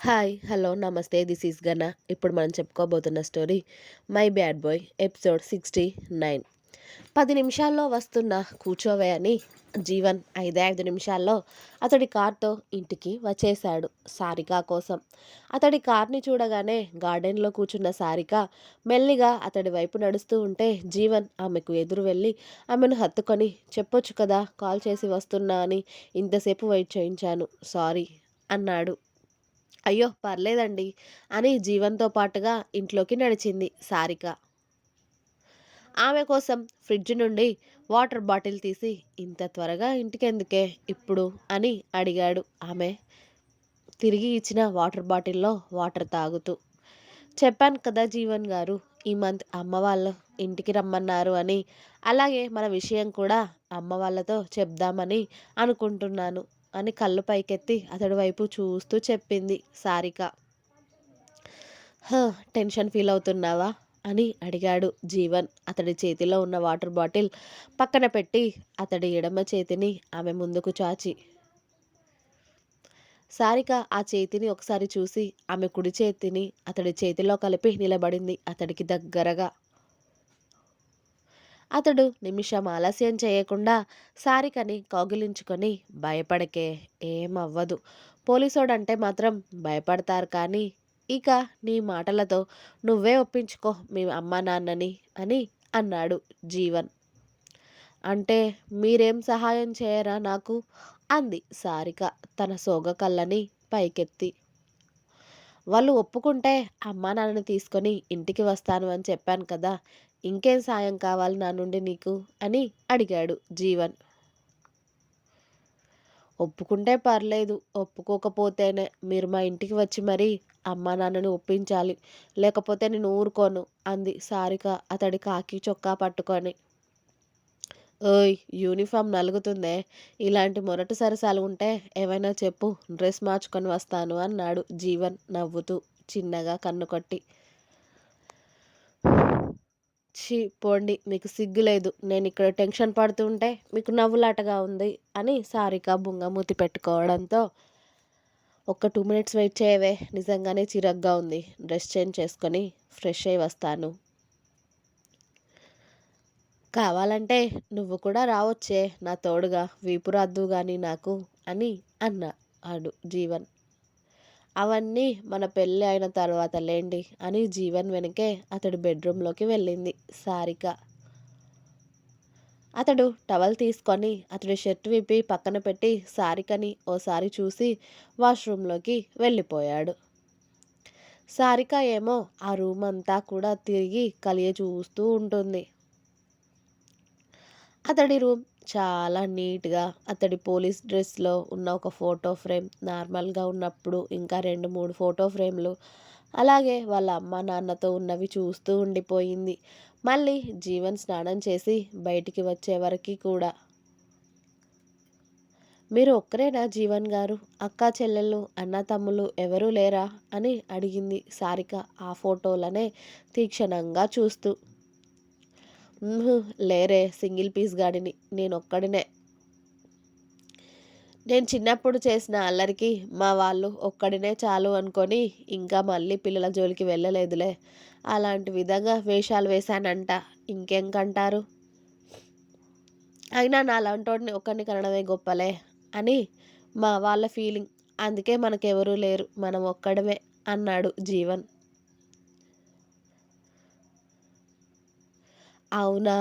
Hi hello నమస్తే this is Gana ఇప్పుడు మనం చెప్పుకోబోతున్న story my bad boy episode sixty nine. పది నిమిషాల్లో వస్తున్న కూర్చోవే అని జీవన్ ఐదే ఐదు నిమిషాల్లో అతడి కార్తో ఇంటికి వచ్చేశాడు సారిక కోసం. అతడి కార్ని చూడగానే గార్డెన్లో కూర్చున్న సారిక మెల్లిగా అతడి వైపు నడుస్తూ ఉంటే జీవన్ ఆమెకు ఎదురు వెళ్ళి ఆమెను హత్తుకొని చెప్పొచ్చు కదా కాల్ చేసి వస్తున్నా అని ఇంతసేపు వెయిట్ చేయించాను. సారీ అన్నాడు. అయ్యో పర్లేదండి అని జీవన్తో పాటుగా ఇంట్లోకి నడిచింది సారిక. ఆమె కోసం ఫ్రిడ్జ్ నుండి వాటర్ బాటిల్ తీసి ఇంత త్వరగా ఇంటికెందుకే ఇప్పుడు? అని అడిగాడు ఆమె. తిరిగి ఇచ్చిన వాటర్ బాటిల్లో వాటర్ తాగుతూ చెప్పాను కదా జీవన్ గారు ఈ మంత్ అమ్మ వాళ్ళు ఇంటికి రమ్మన్నారు అని. అలాగే మన విషయం కూడా అమ్మ వాళ్ళతో చెప్దామని అనుకుంటున్నాను. అని కళ్ళు పైకెత్తి అతడి వైపు చూస్తూ చెప్పింది సారిక. హ టెన్షన్ ఫీల్ అవుతున్నావా? అని అడిగాడు జీవన్. అతడి చేతిలో ఉన్న వాటర్ బాటిల్ పక్కన పెట్టి అతడి ఎడమ చేతిని ఆమె ముందుకు చాచి. సారిక ఆ చేతిని ఒకసారి చూసి ఆమె కుడి చేతిని అతడి చేతిలో కలిపి నిలబడింది. అతడికి దగ్గరగా అతడు నిమిషం ఆలస్యం చేయకుండా సారికని కౌగిలించుకొని భయపడకే ఏమవ్వదు. పోలీసోడంటే మాత్రం భయపడతారు కానీ ఇక నీ మాటలతో నువ్వే ఒప్పించుకో మీ అమ్మ నాన్నని అని అన్నాడు జీవన్. అంటే మీరేం సహాయం చేయరా నాకు? అంది సారిక తన సోగ కళ్ళని పైకెత్తి. వాళ్ళు ఒప్పుకుంటే అమ్మా నాన్నని తీసుకొని ఇంటికి వస్తాను అని చెప్పాను కదా ఇంకేం సాయం కావాలి నా నుండి నీకు? అని అడిగాడు జీవన్. ఒప్పుకుంటే పర్లేదు ఒప్పుకోకపోతేనే. మీరు మా ఇంటికి వచ్చి మరీ అమ్మా నాన్నని ఒప్పించాలి. లేకపోతే నేను ఊరుకోను అంది సారిక అతడి కాకి చొక్కా పట్టుకొని. ఓయ్ యూనిఫామ్ నలుగుతుందే. ఇలాంటి మొరటి సరసాలు ఉంటే ఏమైనా చెప్పు డ్రెస్ మార్చుకొని వస్తాను అన్నాడు జీవన్ నవ్వుతూ చిన్నగా కన్ను కొట్టి ఛీ పోండి మీకు సిగ్గు లేదు. నేను ఇక్కడ టెన్షన్ పడుతుంటే మీకు నవ్వులాటగా ఉంది అని సారిక బుంగమూతి పెట్టుకోవడంతో ఒక టూ మినిట్స్ వెయిట్ చేయవే నిజంగానే చిరగ్గా ఉంది. డ్రెస్ చేంజ్ చేసుకొని ఫ్రెష్ అయి వస్తాను. కావాలంటే నువ్వు కూడా రావచ్చే నా తోడుగా వీపు రద్దు కానీ నాకు అని అన్న ఆడు జీవన్. అవన్నీ మన పెళ్ళి అయిన తర్వాత లేండి అని జీవన్ వెనకే అతడు బెడ్రూమ్లోకి వెళ్ళింది. సారిక. అతడు టవల్ తీసుకొని అతడి షర్ట్ విప్పి పక్కన పెట్టి సారికని ఓసారి చూసి వాష్రూమ్లోకి వెళ్ళిపోయాడు. సారిక ఏమో ఆ రూమ్ అంతా కూడా తిరిగి కలియ చూస్తూ ఉంటుంది. అతడి రూమ్ చాలా నీట్గా అతడి పోలీస్ డ్రెస్లో ఉన్న ఒక ఫోటో ఫ్రేమ్ నార్మల్గా ఉన్నప్పుడు ఇంకా రెండు మూడు ఫోటో ఫ్రేమ్లు అలాగే వాళ్ళ అమ్మ నాన్నతో ఉన్నవి చూస్తూ ఉండిపోయింది. మళ్ళీ జీవన్ స్నానం చేసి బయటికి వచ్చే వరకు కూడా. మీరు ఒక్కరేనా జీవన్ గారు? అక్క చెల్లెళ్ళు అన్న తమ్ముళ్ళు ఎవరూ లేరా? అని అడిగింది సారిక ఆ ఫోటోలనే తీక్షణంగా చూస్తూ. లేరే సింగిల్ పీస్ గాడిని నేను ఒక్కడినే నేను చిన్నప్పుడు చేసిన అల్లరికి మా వాళ్ళు ఒక్కడినే చాలు అనుకొని ఇంకా మళ్ళీ పిల్లల జోలికి వెళ్ళలేదులే. అలాంటి విధంగా వేషాలు వేశానంట ఇంకేం కంటారు అయినా నా అలాంటోడిని ఒక్కడిని కనడమే గొప్పలే అని మా వాళ్ళ ఫీలింగ్. అందుకే మనకెవరూ లేరు మనం ఒక్కడమే అన్నాడు జీవన్. అవునా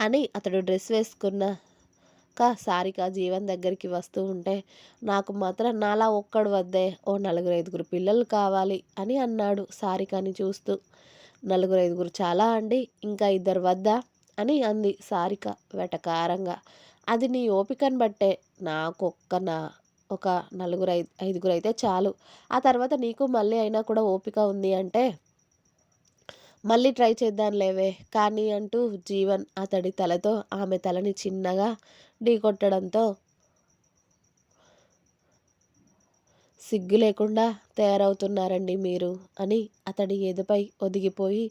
అని అతడు డ్రెస్ వేసుకున్నాక సారిక జీవన్ దగ్గరికి వస్తూ ఉంటే నాకు మాత్రం నాలా ఒక్కడు వద్దే ఓ నలుగురు ఐదుగురు పిల్లలు కావాలి అని అన్నాడు సారికని చూస్తూ. నలుగురు ఐదుగురు చాలా అండి ఇంకా ఇద్దరు వద్దా అని అంది సారిక వెటకారంగా. అది నీ ఓపికను బట్టే నాకొక్క నా ఒక నలుగురు ఐదు ఐదుగురు అయితే చాలు. ఆ తర్వాత నీకు మళ్ళీ అయినా కూడా ఓపిక ఉంది అంటే మళ్ళీ ట్రై చేద్దాం లేవే కానీ అంటూ జీవన్ అతడి తలతో ఆమె తలని చిన్నగా ఢీకొట్టడంతో సిగ్గు లేకుండా తయారవుతున్నారండి మీరు అని అతడి ఎదుపై ఒదిగిపోయి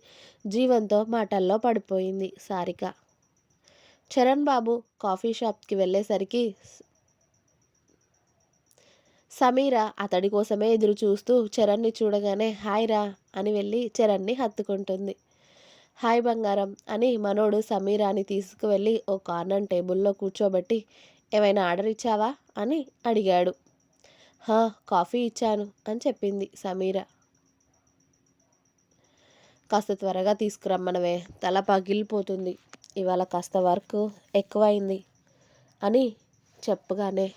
జీవంతో మాటల్లో పడిపోయింది సారిక. చరణ్ బాబు కాఫీ షాప్కి వెళ్ళేసరికి సమీర అతడి కోసమే ఎదురు చూస్తూ చరణ్ని చూడగానే హాయ్ రా అని వెళ్ళి చరణ్ని హత్తుకుంటుంది. హాయ్ బంగారం అని మనోడు సమీరాని తీసుకువెళ్ళి ఓ కార్నర్ టేబుల్లో కూర్చోబెట్టి ఏమైనా ఆర్డర్ ఇచ్చావా? అని అడిగాడు. హా కాఫీ ఇచ్చాను అని చెప్పింది సమీర. కాస్త త్వరగా తీసుకురమ్మనవే తల పగిలిపోతుంది. ఇవాళ కాస్త వర్క్ ఎక్కువైంది అని చెప్పగానే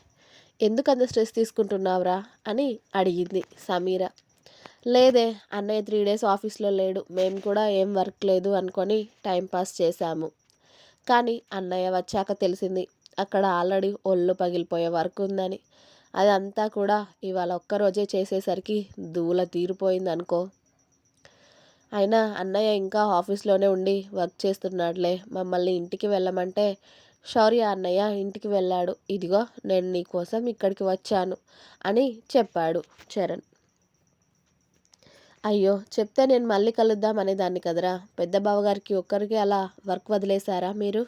ఎందుకు అంత స్ట్రెస్ తీసుకుంటున్నావురా? అని అడిగింది సమీర. లేదే అన్నయ్య త్రీ డేస్ ఆఫీస్లో లేడు. మేము కూడా ఏం వర్క్ లేదు అనుకొని టైంపాస్ చేశాము. కానీ అన్నయ్య వచ్చాక తెలిసింది అక్కడ ఆల్రెడీ ఒళ్ళు పగిలిపోయే వర్క్ ఉందని. అదంతా కూడా ఇవాళ ఒక్కరోజే చేసేసరికి దూల తీరిపోయింది అనుకో అయినా అన్నయ్య ఇంకా ఆఫీస్లోనే ఉండి వర్క్ చేస్తున్నాడులే. మమ్మల్ని ఇంటికి వెళ్ళమంటే శౌర్య అన్నయ్య ఇంటికి వెళ్ళాడు. ఇదిగో నేను నీకోసం ఇక్కడికి వచ్చాను అని చెప్పాడు చరణ్. అయ్యో చెప్తే నేను మళ్ళీ కలుద్దాం అనేదాన్ని కదరా? పెద్ద బావగారికి ఒక్కరికి అలా వర్క్ వదిలేశారా మీరు?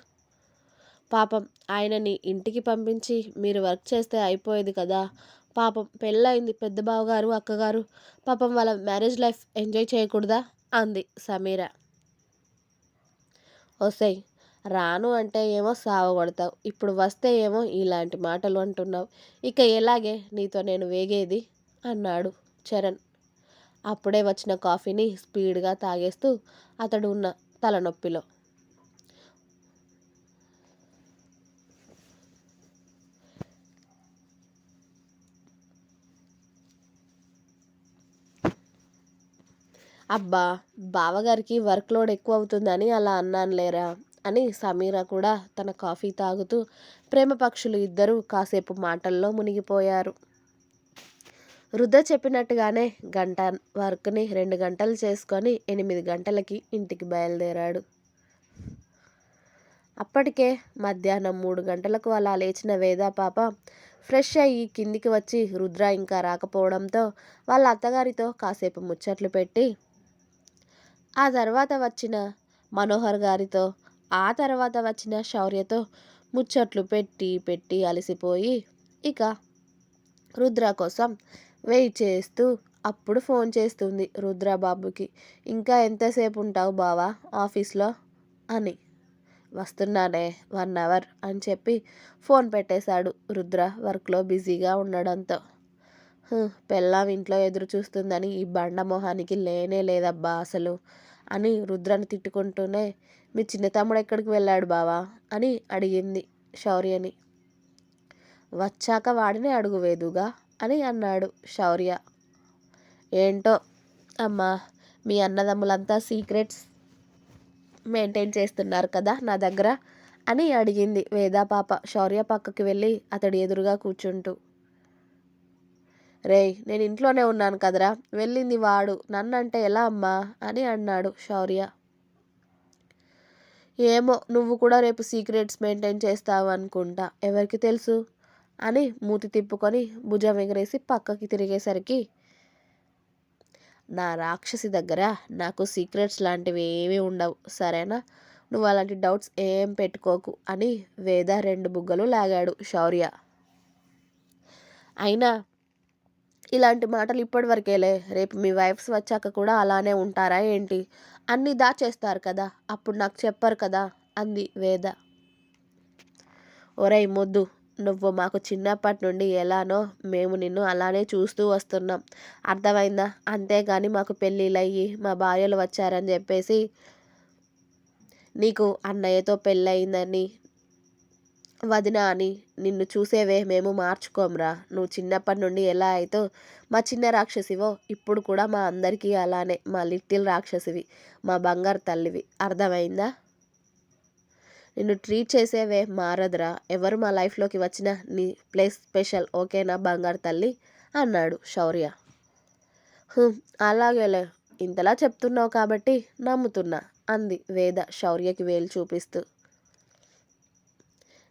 పాపం ఆయనని ఇంటికి పంపించి మీరు వర్క్ చేస్తే అయిపోయేది కదా. పాపం పెళ్ళయింది పెద్ద బావగారు అక్కగారు. పాపం వాళ్ళ మ్యారేజ్ లైఫ్ ఎంజాయ్ చేయకూడదా? అంది సమీర. వస్తాయి రాను అంటే ఏమో సావగొడతావు ఇప్పుడు వస్తే ఏమో ఇలాంటి మాటలు అంటున్నావు. ఇక ఎలాగే నీతో నేను వేగేది? అన్నాడు చరణ్. అప్పుడే వచ్చిన కాఫీని స్పీడ్గా తాగేస్తూ అతడు ఉన్న తలనొప్పిలో. అబ్బా బావగారికి వర్క్ లోడ్ ఎక్కువ అవుతుందని అలా అన్నాను లేరా అని సమీర కూడా తన కాఫీ తాగుతూ ప్రేమ పక్షులు ఇద్దరూ కాసేపు మాటల్లో మునిగిపోయారు. వృద్ధ చెప్పినట్టుగానే గంట వర్క్ని రెండు గంటలు చేసుకొని ఎనిమిది గంటలకి ఇంటికి బయలుదేరాడు. అప్పటికే మధ్యాహ్నం మూడు గంటలకు అలా లేచిన వేదా పాప ఫ్రెష్ అయ్యి కిందికి వచ్చి రుద్ర ఇంకా రాకపోవడంతో వాళ్ళ అత్తగారితో కాసేపు ముచ్చట్లు పెట్టి ఆ తర్వాత వచ్చిన మనోహర్ గారితో ఆ తర్వాత వచ్చిన శౌర్యతో ముచ్చట్లు పెట్టి పెట్టి అలసిపోయి ఇక రుద్ర కోసం వెయిట్ చేస్తూ అప్పుడు ఫోన్ చేస్తుంది రుద్ర బాబుకి ఇంకా ఎంతసేపు ఉంటావు బావా ఆఫీస్లో? అని. వస్తున్నానే వన్ అవర్ అని చెప్పి ఫోన్ పెట్టేశాడు రుద్ర వర్క్లో బిజీగా ఉండడంతో. పెళ్ళాం ఇంట్లో ఎదురు చూస్తుందని ఈ బండ మొహానికి లేనే లేదబ్బా అసలు అని రుద్రను తిట్టుకుంటూనే మీ చిన్న తమ్ముడు ఎక్కడికి వెళ్ళాడు బావా? అని అడిగింది శౌర్యని. వచ్చాక వాడిని అడుగు వేదుగా అని అన్నాడు శౌర్య. ఏంటో అమ్మా మీ అన్నదమ్ములంతా సీక్రెట్స్ మెయింటైన్ చేస్తున్నారు కదా నా దగ్గర అని అడిగింది వేదా పాప శౌర్య పక్కకి వెళ్ళి అతడి ఎదురుగా కూర్చుంటూ. రేయ్ నేను ఇంట్లోనే ఉన్నాను కదరా వెళ్ళింది వాడు నన్నంటే ఎలా అమ్మా? అని అన్నాడు శౌర్య. ఏమో నువ్వు కూడా రేపు సీక్రెట్స్ మెయింటైన్ చేస్తావు అనుకుంటా ఎవరికి తెలుసు? అని మూతి తిప్పుకొని భుజం ఎగరేసి పక్కకి తిరిగేసరికి నా రాక్షసి దగ్గర నాకు సీక్రెట్స్ లాంటివి ఏమీ ఉండవు సరేనా? నువ్వు అలాంటి డౌట్స్ ఏం పెట్టుకోకు అని వేద రెండు బుగ్గలు లాగాడు శౌర్య. అయినా ఇలాంటి మాటలు ఇప్పటి వరకేలే రేపు మీ వైఫ్స్ వచ్చాక కూడా అలానే ఉంటారా ఏంటి? అన్నీ దాచేస్తారు కదా. అప్పుడు నాకు చెప్పరు కదా అంది వేద. ఒరేయ్ మొద్దు నువ్వు మాకు చిన్నప్పటి నుండి ఎలానో మేము నిన్ను అలానే చూస్తూ వస్తున్నాం. అర్థమైందా? అంతేగాని మాకు పెళ్ళిళ్ళయ్యి మా భార్యలు వచ్చారని చెప్పేసి నీకు అన్నయ్యతో పెళ్ళయిందని వదిన అని నిన్ను చూసేవే మేము మార్చుకోమ్రా. నువ్వు చిన్నప్పటి నుండి ఎలా అయితే మా చిన్న రాక్షసివో ఇప్పుడు కూడా మా అందరికీ అలానే మా లిటిల్ రాక్షసివి మా బంగారు తల్లివి. అర్థమైందా? నిన్ను ట్రీట్ చేసేవే మారదురా. ఎవరు మా లైఫ్లోకి వచ్చినా నీ ప్లేస్ స్పెషల్ ఓకేనా బంగారు తల్లి? అన్నాడు శౌర్య. అలాగేలే. ఇంతలా చెప్తున్నావు కాబట్టి నమ్ముతున్నా అంది వేద శౌర్యకి వేలు చూపిస్తూ.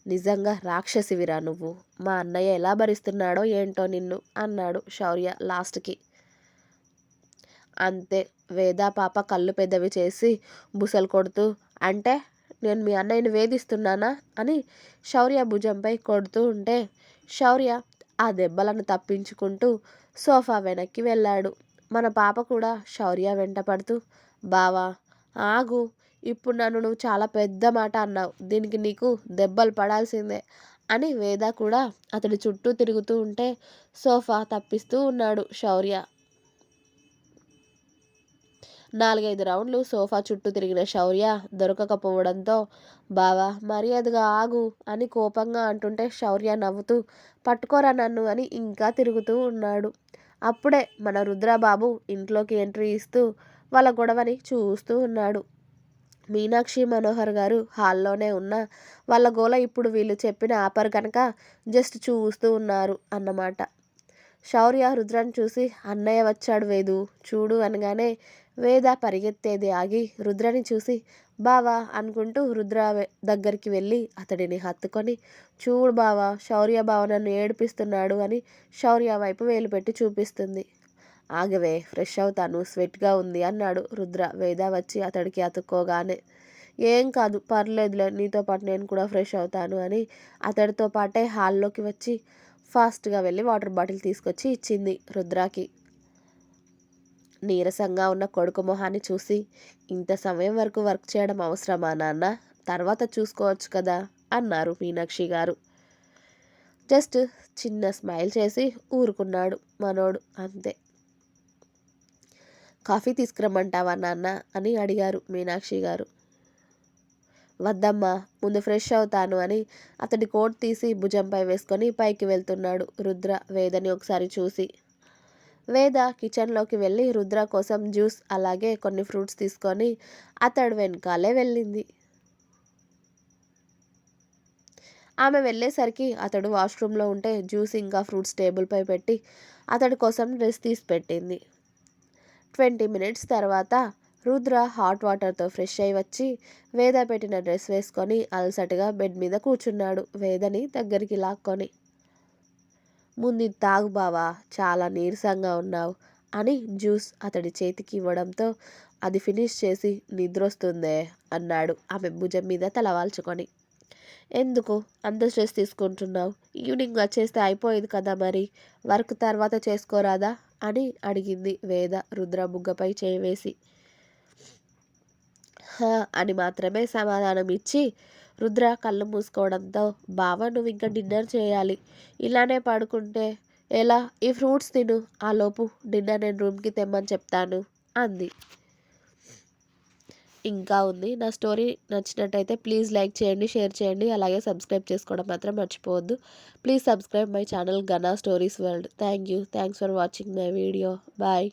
నిజంగా రాక్షసివిరా నువ్వు? మా అన్నయ్య ఎలా భరిస్తున్నాడో ఏంటో నిన్ను? అన్నాడు శౌర్య లాస్ట్కి. అంతే వేదా పాప కళ్ళు పెద్దవి చేసి బుసలు కొడుతూ అంటే నేను మీ అన్నయ్యని వేధిస్తున్నానా? అని శౌర్య భుజంపై కొడుతూ ఉంటే శౌర్య ఆ దెబ్బలను తప్పించుకుంటూ సోఫా వెనక్కి వెళ్ళాడు. మన పాప కూడా శౌర్య వెంట పడుతూ బావా ఆగు ఇప్పుడు నన్ను నువ్వు చాలా పెద్ద మాట అన్నావు. దీనికి నీకు దెబ్బలు పడాల్సిందే అని వేద కూడా అతడి చుట్టూ తిరుగుతూ ఉంటే సోఫా తప్పిస్తూ ఉన్నాడు శౌర్య. నాలుగైదు రౌండ్లు సోఫా చుట్టూ తిరిగిన శౌర్య దొరకకపోవడంతో బావా మర్యాదగా ఆగు అని కోపంగా అంటుంటే శౌర్య నవ్వుతూ పట్టుకోరా నన్ను అని ఇంకా తిరుగుతూ ఉన్నాడు. అప్పుడే మన రుద్రబాబు ఇంట్లోకి ఎంట్రీ ఇస్తూ వాళ్ళ గొడవని చూస్తూ ఉన్నాడు. మీనాక్షి మనోహర్ గారు హాల్లోనే ఉన్న వాళ్ళ గోల ఇప్పుడు వీళ్ళు చెప్పిన ఆపర్ కనుక జస్ట్ చూస్తూ ఉన్నారు అన్నమాట. శౌర్య రుద్రాన్ని చూసి అన్నయ్య వచ్చాడు వేదు చూడు అనగానే వేద పరిగెత్తేది ఆగి రుద్రని చూసి బావా అనుకుంటూ రుద్ర దగ్గరికి వెళ్ళి అతడిని హత్తుకొని చూడు బావా శౌర్య బావ నన్ను ఏడిపిస్తున్నాడు అని శౌర్య వైపు వేలు పెట్టి చూపిస్తుంది. ఆగవే ఫ్రెష్ అవుతాను స్వెట్గా ఉంది అన్నాడు రుద్ర. వేద వచ్చి అతడికి అతుక్కోగానే ఏం కాదు పర్లేదులే నీతో పాటు నేను కూడా ఫ్రెష్ అవుతాను అని అతడితో పాటే హాల్లోకి వచ్చి ఫాస్ట్గా వెళ్ళి వాటర్ బాటిల్ తీసుకొచ్చి ఇచ్చింది రుద్రాకి. నీరసంగా ఉన్న కొడుకు మొహాన్ని చూసి ఇంత సమయం వరకు వర్క్ చేయడం అవసరమా నాన్న? తర్వాత చూసుకోవచ్చు కదా? అన్నారు మీనాక్షి గారు. జస్ట్ చిన్న స్మైల్ చేసి ఊరుకున్నాడు మనోడు. అంతే. కాఫీ తీసుకురమ్మంటావా నాన్న? అని అడిగారు మీనాక్షి గారు. వద్దమ్మా ముందు ఫ్రెష్ అవుతాను అని అతడి కోట్ తీసి భుజంపై వేసుకొని పైకి వెళ్తున్నాడు రుద్ర వేదని ఒకసారి చూసి. వేద కిచెన్లోకి వెళ్ళి రుద్ర కోసం జ్యూస్ అలాగే కొన్ని ఫ్రూట్స్ తీసుకొని అతడు వెనకాలే వెళ్ళింది. ఆమె వెళ్ళేసరికి అతడు వాష్రూమ్లో ఉంటే జ్యూస్ ఇంకా ఫ్రూట్స్ టేబుల్పై పెట్టి అతడి కోసం డ్రెస్ తీసి పెట్టింది. ట్వంటీ మినిట్స్ తర్వాత రుద్ర హాట్ వాటర్తో ఫ్రెష్ అయి వచ్చి వేద పెట్టిన డ్రెస్ వేసుకొని అలసటగా బెడ్ మీద కూర్చున్నాడు వేదని దగ్గరికి లాక్కొని. ముందు తాగు బావా చాలా నీరసంగా ఉన్నావు అని జ్యూస్ అతడి చేతికి ఇవ్వడంతో అది ఫినిష్ చేసి నిద్రొస్తుందే అన్నాడు ఆమె భుజం మీద తలవాల్చుకొని ఎందుకు అంత స్ట్రెస్ తీసుకుంటున్నావు? ఈవినింగ్ వచ్చేస్తే అయిపోయేది కదా మరి. వర్క్ తర్వాత చేసుకోరాదా? అని అడిగింది వేద రుద్ర బుగ్గపై చేవేసి అని మాత్రమే సమాధానం ఇచ్చి రుద్ర కళ్ళు మూసుకోవడంతో బావ నువ్వు ఇంకా డిన్నర్ చేయాలి. ఇలానే పడుకుంటే ఎలా? ఈ ఫ్రూట్స్ తిను. ఆ లోపు డిన్నర్ నేను రూమ్కి తెమ్మని చెప్తాను అంది. ఇంకా ఉంది. నా స్టోరీ నచ్చినట్టయితే ప్లీజ్ లైక్ చేయండి షేర్ చేయండి. అలాగే సబ్స్క్రైబ్ చేసుకోవడం మాత్రం మర్చిపోవద్దు. Please subscribe my channel Gana stories world. Thank you. Thanks for watching my video. Bye.